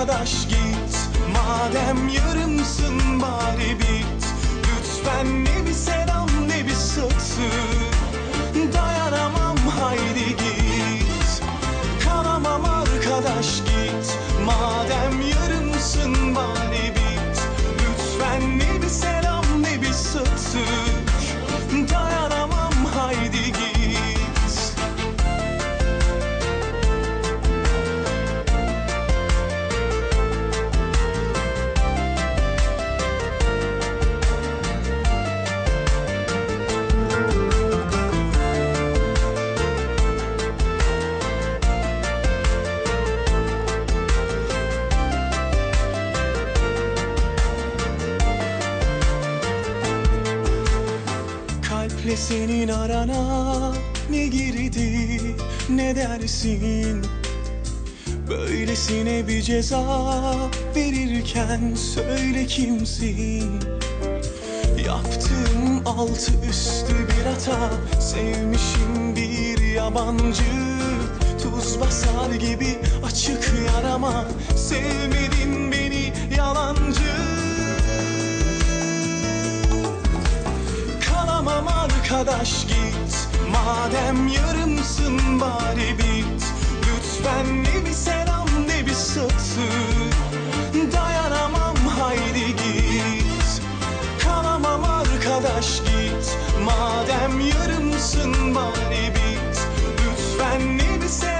arkadaş git. Madem yarımsın bari bit. Lütfen ne bir selam ne bir sık Dayanamam haydi git. Kalamam arkadaş git. Madem Kalple senin arana ne girdi ne dersin? Böylesine bir ceza verirken söyle kimsin? Yaptığım altı üstü bir hata Sevmişim bir yabancı. Tuz basar gibi açık yarama Sevmedin arkadaş git Madem yarımsın bari bit. Lütfen ne bir selam ne bir sık Dayanamam haydi git. Kalamam arkadaş git Madem yarımsın bari bit. Lütfen ne bir selam